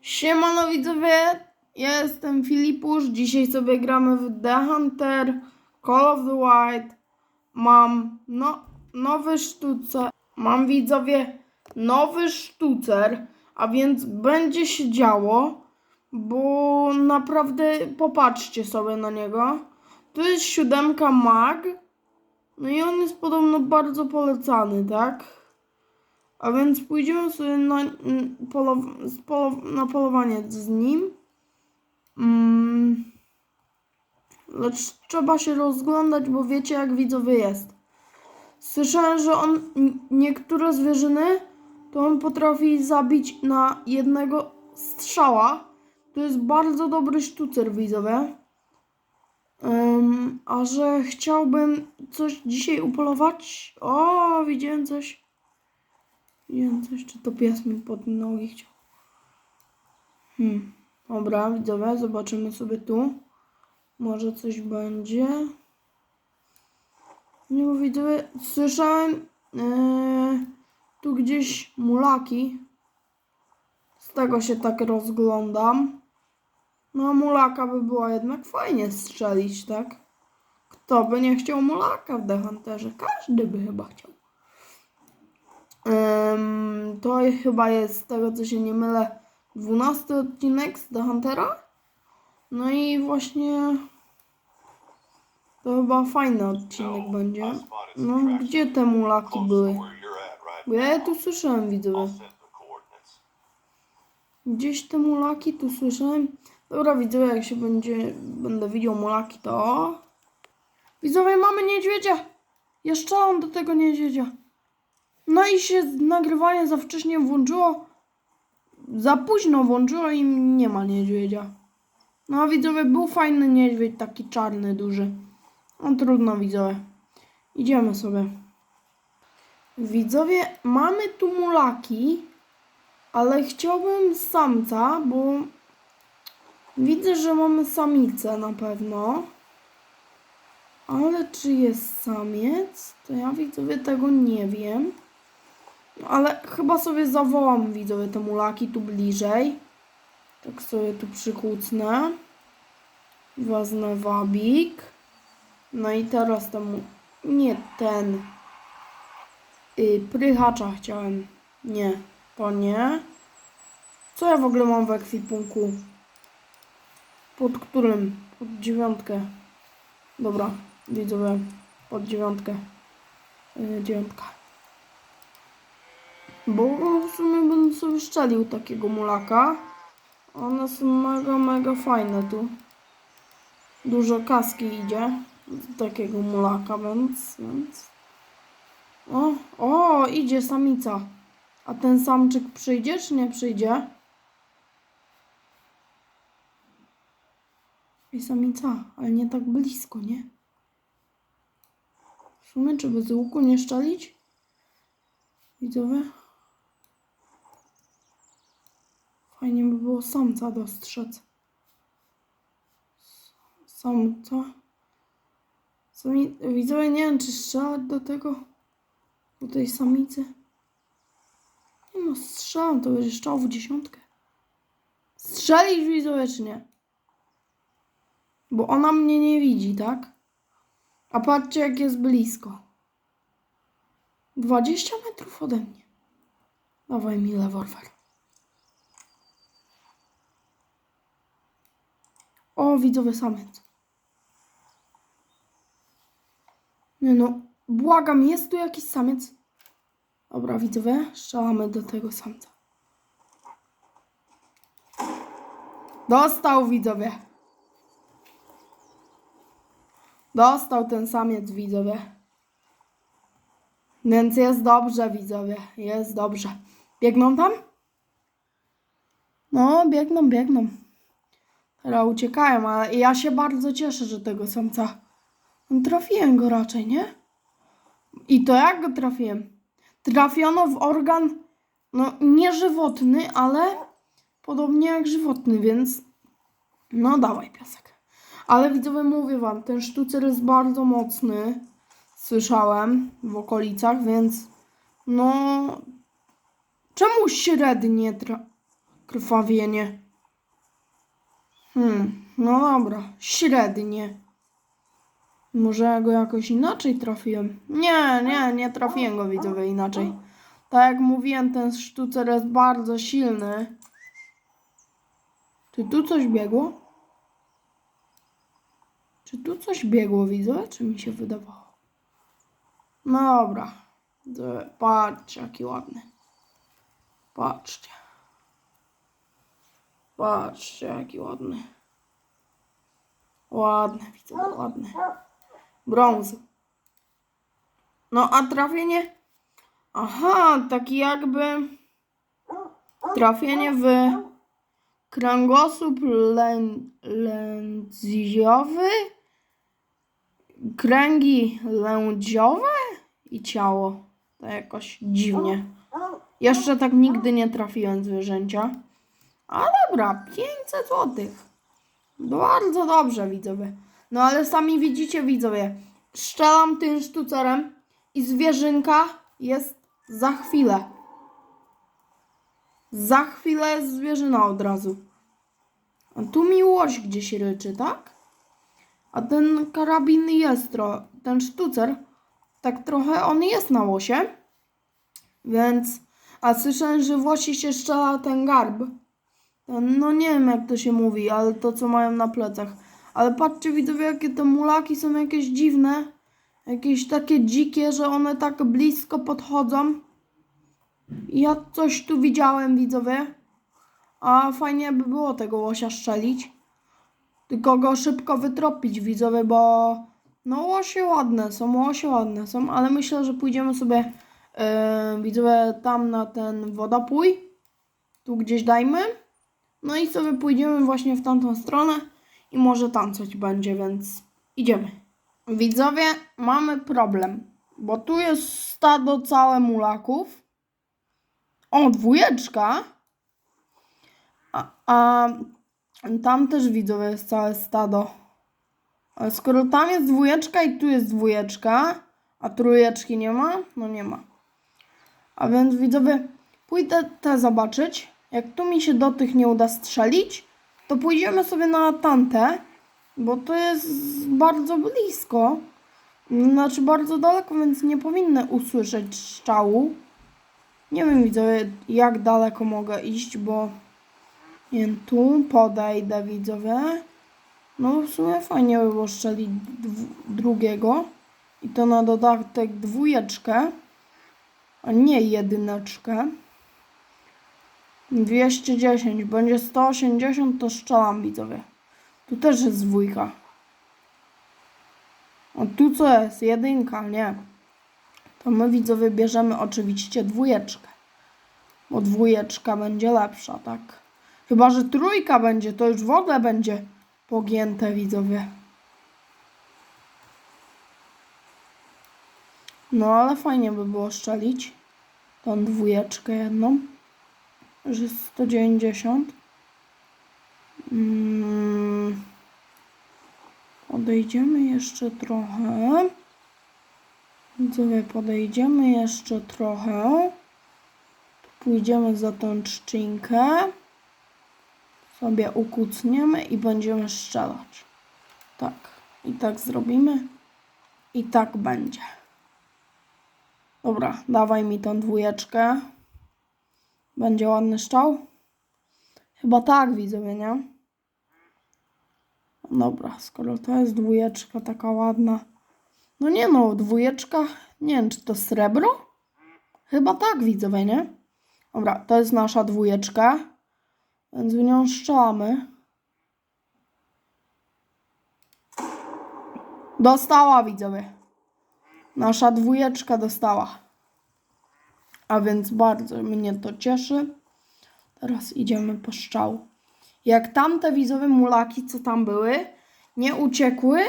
Siemano widzowie, ja jestem Filipusz, dzisiaj sobie gramy w The Hunter, Call of the Wild. Mam no, nowy sztucer, mam widzowie nowy sztucer, a więc będzie się działo, bo naprawdę popatrzcie sobie na niego. To jest siódemka mag, no i on jest podobno bardzo polecany, tak? A więc pójdziemy sobie na, na polowanie z nim. Mm. Lecz trzeba się rozglądać, bo wiecie jak widzowy jest. Słyszałem, że on niektóre zwierzyny to on potrafi zabić na jednego strzała. To jest bardzo dobry sztucer widzowie. Ym, a że chciałbym coś dzisiaj upolować. O, widziałem coś. Widziałem coś, czy to pies mi pod nogi chciał. Hmm. Dobra, widzowie, zobaczymy sobie tu. Może coś będzie. Nie, bo widzowie, słyszałem yy, tu gdzieś mulaki. Z tego się tak rozglądam. No, mulaka by było jednak fajnie strzelić, tak? Kto by nie chciał mulaka w The Hunterze? Każdy by chyba chciał. To chyba jest, z tego co się nie mylę, 12 odcinek z The Huntera. No i właśnie to chyba fajny odcinek będzie. No gdzie te mulaki były? Bo ja je tu słyszałem, widzowie. Gdzieś te mulaki tu słyszałem. Dobra, widzowie, jak się będzie, będę widział mulaki, to... Widzowie, mamy niedźwiedzia! Jeszcze on do tego niedźwiedzia. No i się nagrywanie za wcześnie włączyło. Za późno włączyło i nie ma niedźwiedzia. No widzowie, był fajny niedźwiedź, taki czarny, duży. No trudno widzowie. Idziemy sobie. Widzowie, mamy tu mulaki, ale chciałbym samca, bo widzę, że mamy samicę na pewno. Ale czy jest samiec? To ja widzowie tego nie wiem. No, ale chyba sobie zawołam widzowie te mulaki tu bliżej. Tak sobie tu przykucnę. Wezmę wabik. No i teraz temu... Nie ten. Yy, prychacza chciałem. Nie, to nie. Co ja w ogóle mam w ekwipunku? Pod którym? Pod dziewiątkę. Dobra, widzowie, pod dziewiątkę. Yy, dziewiątka. Bo w sumie będę sobie szczelił takiego mulaka. One są mega, mega fajne tu. Dużo kaski idzie z takiego mulaka, więc, więc... O, o, idzie samica. A ten samczyk przyjdzie, czy nie przyjdzie? I samica, ale nie tak blisko, nie? W sumie, czy bez łuku nie szczelić? Widzowie? Fajnie by było samca dostrzec. Samca? Sami... Widzowie, nie wiem, czy strzelać do tego, do tej samicy. Nie no, strzelam, to będzie strzał w dziesiątkę. Strzelić widzowie, czy nie? Bo ona mnie nie widzi, tak? A patrzcie, jak jest blisko. 20 metrów ode mnie. Dawaj mi rewolwer. O, widzowy samiec. Nie no, błagam, jest tu jakiś samiec? Dobra, widzowie, strzelamy do tego samca. Dostał, widzowie. Dostał ten samiec, widzowie. Więc jest dobrze, widzowie. Jest dobrze. Biegną tam? No, biegną, biegną. Teraz uciekają, ale ja się bardzo cieszę, że tego samca. Trafiłem go raczej, nie? I to jak go trafiłem? Trafiono w organ, no nieżywotny, ale podobnie jak żywotny, więc no dawaj piasek. Ale widzowie, mówię wam, ten sztucer jest bardzo mocny. Słyszałem w okolicach, więc no czemu średnie krwawienie. Hmm, no dobra, średnie. Może ja go jakoś inaczej trafiłem? Nie, nie, nie trafiłem go widzowie inaczej. Tak jak mówiłem, ten sztucer jest bardzo silny. Czy tu coś biegło? Czy tu coś biegło, widzowie? Czy mi się wydawało? No dobra. Patrzcie, jaki ładny. Patrzcie. Patrzcie, jaki ładny. Ładny, widzowie, ładny. Brąz. No a trafienie? Aha, taki jakby trafienie w kręgosłup lę, lędziowy, kręgi lędziowe i ciało. To jakoś dziwnie. Jeszcze tak nigdy nie trafiłem zwierzęcia. A dobra, 500 złotych. Bardzo dobrze, widzowie. No ale sami widzicie, widzowie. Strzelam tym sztucerem i zwierzynka jest za chwilę. Za chwilę jest zwierzyna od razu. A tu miłość gdzieś ryczy, tak? A ten karabin jest tro... ten sztucer, tak trochę on jest na łosie. Więc... A słyszałem, że w się strzela ten garb. No nie wiem jak to się mówi, ale to co mają na plecach. Ale patrzcie widzowie, jakie te mulaki są jakieś dziwne. Jakieś takie dzikie, że one tak blisko podchodzą. Ja coś tu widziałem, widzowie. A fajnie by było tego łosia strzelić. Tylko go szybko wytropić, widzowie, bo no łosie ładne są, łosie ładne są, ale myślę, że pójdziemy sobie yy, widzowie tam na ten wodopój. Tu gdzieś dajmy. No i sobie pójdziemy właśnie w tamtą stronę i może tam coś będzie, więc idziemy. Widzowie, mamy problem, bo tu jest stado całe mulaków. O, dwójeczka. A, a tam też widzowie jest całe stado. Ale skoro tam jest dwójeczka i tu jest dwójeczka, a trójeczki nie ma, no nie ma. A więc widzowie, pójdę te zobaczyć. Jak tu mi się do tych nie uda strzelić, to pójdziemy sobie na tantę, bo to jest bardzo blisko. Znaczy bardzo daleko, więc nie powinny usłyszeć strzału. Nie wiem widzowie, jak daleko mogę iść, bo nie wiem, tu podejdę widzowie. No w sumie fajnie by było strzelić drugiego. I to na dodatek dwójeczkę, a nie jedyneczkę. 210, będzie 180, to strzelam widzowie. Tu też jest dwójka. A tu co jest? Jedynka, nie. To my widzowie bierzemy oczywiście dwójeczkę. Bo dwójeczka będzie lepsza, tak? Chyba, że trójka będzie, to już w ogóle będzie pogięte widzowie. No ale fajnie by było szczelić tą dwójeczkę jedną że 190. Mm. Podejdziemy jeszcze trochę. Widzowie, podejdziemy jeszcze trochę. Pójdziemy za tą trzcinkę. Sobie ukucniemy i będziemy strzelać. Tak. I tak zrobimy. I tak będzie. Dobra, dawaj mi tą dwójeczkę. Będzie ładny szczał? Chyba tak, widzowie, nie? Dobra, skoro to jest dwójeczka taka ładna. No nie no, dwójeczka, nie wiem, czy to srebro? Chyba tak, widzowie, nie? Dobra, to jest nasza dwójeczka, więc w nią strzelamy. Dostała, widzowie. Nasza dwójeczka dostała. A więc bardzo mnie to cieszy. Teraz idziemy po szczał. Jak tamte wizowe mulaki, co tam były, nie uciekły,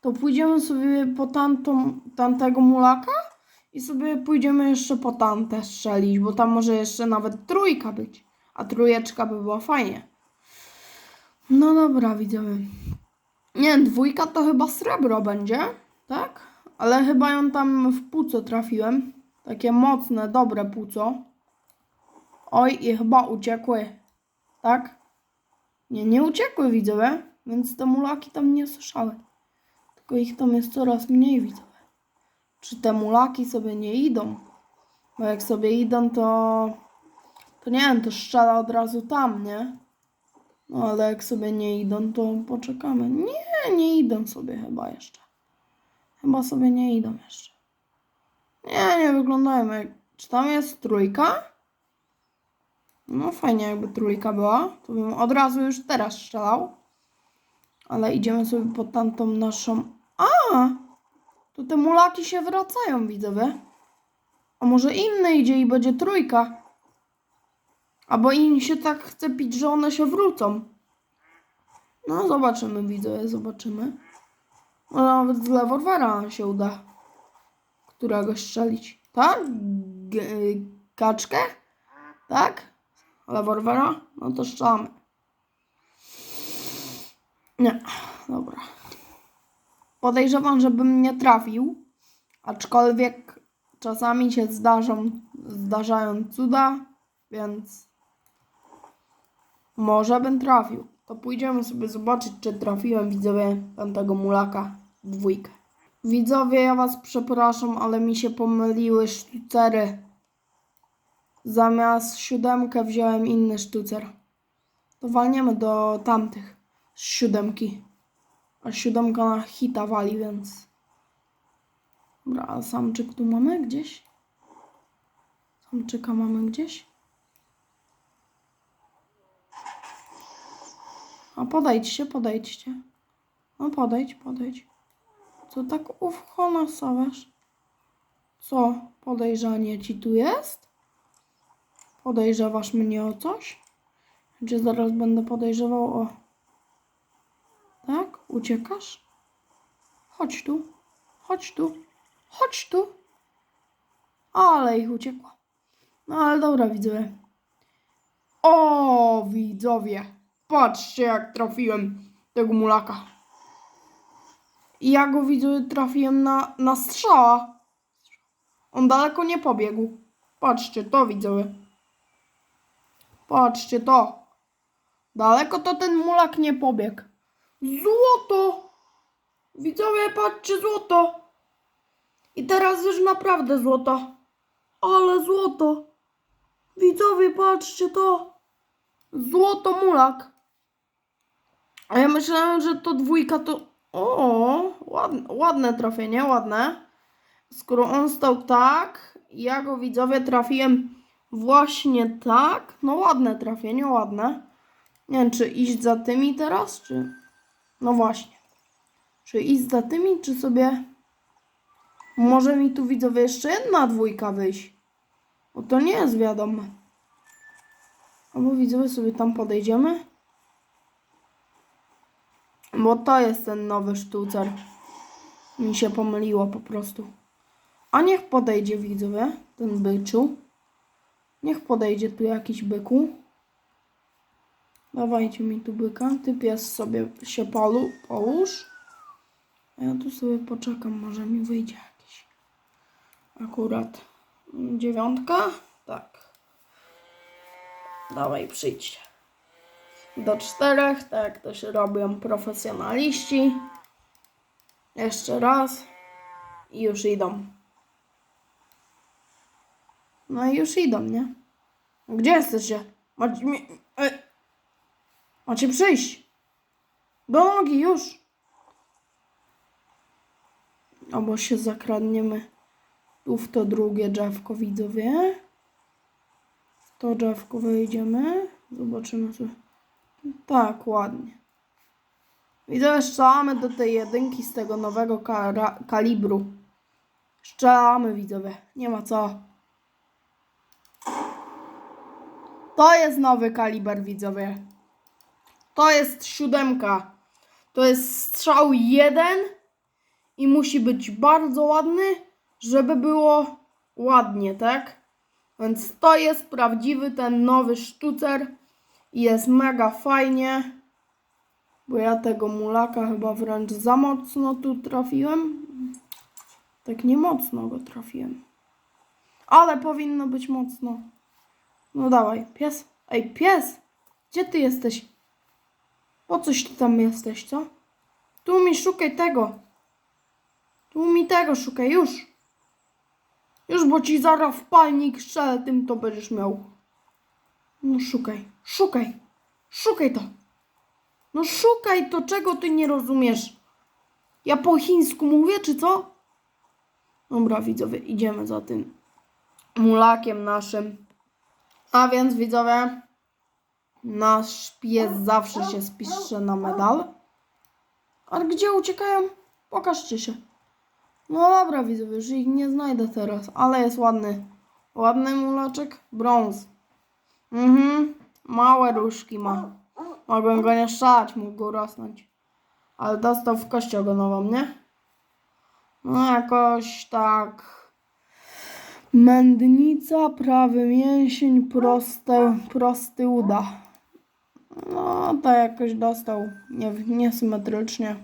to pójdziemy sobie po tamtą, tamtego mulaka i sobie pójdziemy jeszcze po tamte strzelić, bo tam może jeszcze nawet trójka być, a trójeczka by była fajnie. No dobra, widzowie. Nie dwójka to chyba srebro będzie, tak? Ale chyba ją tam w płuco trafiłem. Takie mocne, dobre płuco. Oj, i chyba uciekły. Tak? Nie, nie uciekły widzowie, więc te mulaki tam nie słyszały. Tylko ich tam jest coraz mniej widzowie. Czy te mulaki sobie nie idą? Bo jak sobie idą, to... To nie wiem, to strzela od razu tam, nie? No ale jak sobie nie idą, to poczekamy. Nie, nie idą sobie chyba jeszcze. Chyba sobie nie idą jeszcze. Nie, nie wyglądają jak... Czy tam jest trójka? No fajnie jakby trójka była. To bym od razu już teraz strzelał. Ale idziemy sobie po tamtą naszą... A! To te mulaki się wracają, widzowie. A może inny idzie i będzie trójka? Albo im się tak chce pić, że one się wrócą. No zobaczymy, widzowie, zobaczymy. No nawet z leworwera się uda. Którego strzelić. Tak? G kaczkę? Tak? Leworwera? No to strzelamy. Nie, dobra. Podejrzewam, żebym nie trafił. Aczkolwiek czasami się zdarzą, zdarzają cuda, więc może bym trafił. To pójdziemy sobie zobaczyć, czy trafiłem widzowie tamtego mulaka dwójkę. Widzowie, ja was przepraszam, ale mi się pomyliły sztucery. Zamiast siódemkę wziąłem inny sztucer. To walniemy do tamtych z siódemki. A siódemka na hita wali, więc... Dobra, a samczyk tu mamy gdzieś? Samczyka mamy gdzieś? A podejdźcie, podejdźcie. No podejdź, podejdź. Co tak uwcho nasawasz? Co? Podejrzanie ci tu jest? Podejrzewasz mnie o coś? Gdzie zaraz będę podejrzewał o... Tak? Uciekasz? Chodź tu. Chodź tu. Chodź tu. Ale ich uciekło. No ale dobra, widzowie. O, widzowie. Patrzcie, jak trafiłem tego mulaka. I ja go widzę, trafiłem na, na strzała. On daleko nie pobiegł. Patrzcie to, widzowie. Patrzcie to. Daleko to ten mulak nie pobiegł. Złoto! Widzowie, patrzcie, złoto! I teraz już naprawdę złoto. Ale złoto! Widzowie, patrzcie to! Złoto mulak. A ja myślałem, że to dwójka to... O, ładne, ładne trafienie, ładne. Skoro on stał tak, ja go widzowie trafiłem właśnie tak. No ładne trafienie, ładne. Nie wiem, czy iść za tymi teraz, czy... No właśnie. Czy iść za tymi, czy sobie... Może mi tu widzowie jeszcze jedna dwójka wyjść. Bo to nie jest wiadomo. Albo widzowie sobie tam podejdziemy. Bo to jest ten nowy sztucer. Mi się pomyliło po prostu. A niech podejdzie widzowie, ten byczu. Niech podejdzie tu jakiś byku. Dawajcie mi tu byka. Ty pies sobie się polu, połóż. A ja tu sobie poczekam, może mi wyjdzie jakiś. Akurat dziewiątka? Tak. Dawaj, przyjdźcie. Do czterech, tak to się robią profesjonaliści. Jeszcze raz. I już idą. No i już idą, nie? Gdzie jesteście? Macie, mi- e, macie przyjść. Do nogi, już. Albo się zakradniemy tu w to drugie drzewko, widzowie. W to drzewko wejdziemy. Zobaczymy sobie. Tak, ładnie. Widzowie, strzelamy do tej jedynki z tego nowego kalibru. Strzelamy, widzowie. Nie ma co. To jest nowy kaliber, widzowie. To jest siódemka. To jest strzał jeden i musi być bardzo ładny, żeby było ładnie, tak? Więc to jest prawdziwy ten nowy sztucer jest mega fajnie. Bo ja tego mulaka chyba wręcz za mocno tu trafiłem. Tak nie mocno go trafiłem. Ale powinno być mocno. No dawaj, pies. Ej, pies! Gdzie ty jesteś? Po coś ty tam jesteś, co? Tu mi szukaj tego. Tu mi tego szukaj, już. Już, bo ci zaraz w palnik strzelę, tym to będziesz miał. No szukaj, szukaj, szukaj to. No szukaj to, czego ty nie rozumiesz. Ja po chińsku mówię, czy co? Dobra, widzowie, idziemy za tym mulakiem naszym. A więc, widzowie, nasz pies zawsze się spisze na medal. Ale gdzie uciekają? Pokażcie się. No dobra, widzowie, już ich nie znajdę teraz, ale jest ładny. Ładny mulaczek, brąz. Mhm, małe różki ma. Mogłem go nie szać, mógł go rosnąć. Ale dostał w kość ogonową, nie? No jakoś tak. Mędnica, prawy mięsień, proste, prosty uda. No, to jakoś dostał nie, niesymetrycznie.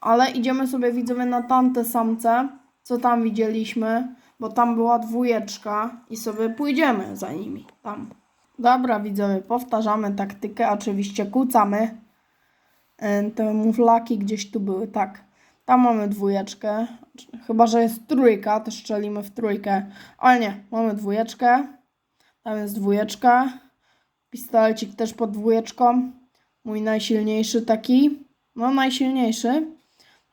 Ale idziemy sobie widzowie na tamte samce, co tam widzieliśmy, bo tam była dwójeczka i sobie pójdziemy za nimi tam. Dobra widzowie, powtarzamy taktykę, oczywiście kłócamy. E, Te muflaki gdzieś tu były, tak. Tam mamy dwójeczkę, chyba że jest trójka, to strzelimy w trójkę. Ale nie, mamy dwójeczkę. Tam jest dwójeczka. Pistolecik też pod dwójeczką. Mój najsilniejszy taki. No, najsilniejszy.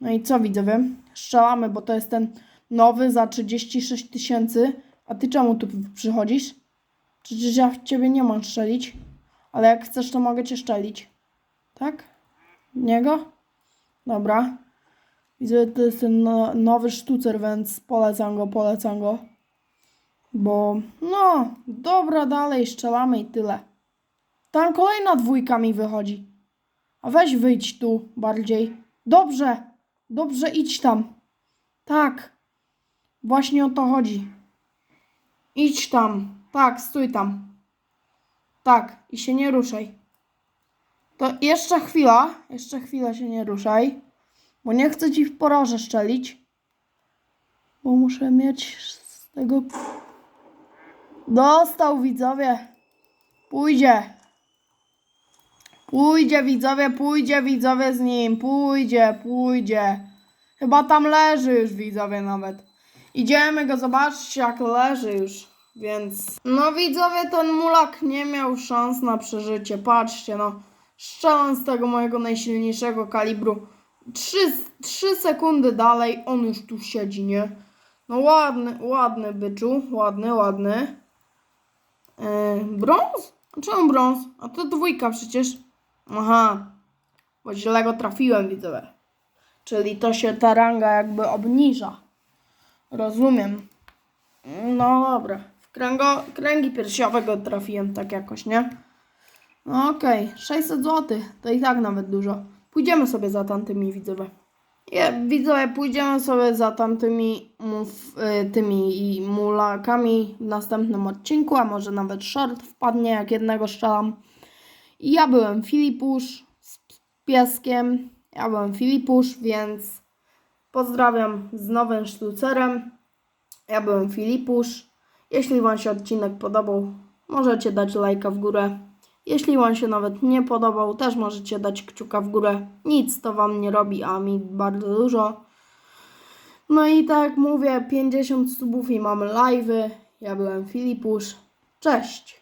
No i co widzowie? Strzelamy, bo to jest ten nowy za 36 tysięcy. A ty czemu tu przychodzisz? Przecież ja w ciebie nie mam strzelić. Ale jak chcesz, to mogę cię szczelić. Tak? Niego? Dobra. Widzę, to jest ten no, nowy sztucer, więc polecam go, polecam go. Bo, no, dobra, dalej strzelamy i tyle. Tam kolejna dwójka mi wychodzi. A weź wyjdź tu bardziej. Dobrze, dobrze, idź tam. Tak, właśnie o to chodzi. Idź tam. Tak, stój tam. Tak, i się nie ruszaj. To jeszcze chwila, jeszcze chwilę się nie ruszaj, bo nie chcę ci w poroże szczelić. Bo muszę mieć z tego. Dostał widzowie. Pójdzie. Pójdzie widzowie, pójdzie widzowie z nim. Pójdzie, pójdzie. Chyba tam leży już widzowie nawet. Idziemy go zobaczyć jak leży już. Więc no widzowie ten mulak nie miał szans na przeżycie. Patrzcie no. Strzelam z tego mojego najsilniejszego kalibru. 3, 3 sekundy dalej on już tu siedzi, nie? No ładny, ładny byczu. Ładny, ładny. Yy, brąz? Czemu brąz? A to dwójka przecież. Aha. Bo źle go trafiłem, widzowie. Czyli to się ta ranga jakby obniża. Rozumiem. No dobra. W kręgo, kręgi piersiowe go trafiłem tak jakoś, nie? No okej, 600 zł. To i tak nawet dużo. Pójdziemy sobie za tamtymi widzowie. Je, widzowie, pójdziemy sobie za tamtymi mów, y, tymi i mulakami w następnym odcinku, a może nawet short wpadnie, jak jednego strzelam. Ja byłem Filipusz z pieskiem. Ja byłem Filipusz, więc pozdrawiam z nowym sztucerem. Ja byłem Filipusz. Jeśli Wam się odcinek podobał, możecie dać lajka w górę. Jeśli Wam się nawet nie podobał, też możecie dać kciuka w górę. Nic to Wam nie robi, a mi bardzo dużo. No i tak jak mówię, 50 subów i mamy live'y. Ja byłem Filipusz. Cześć!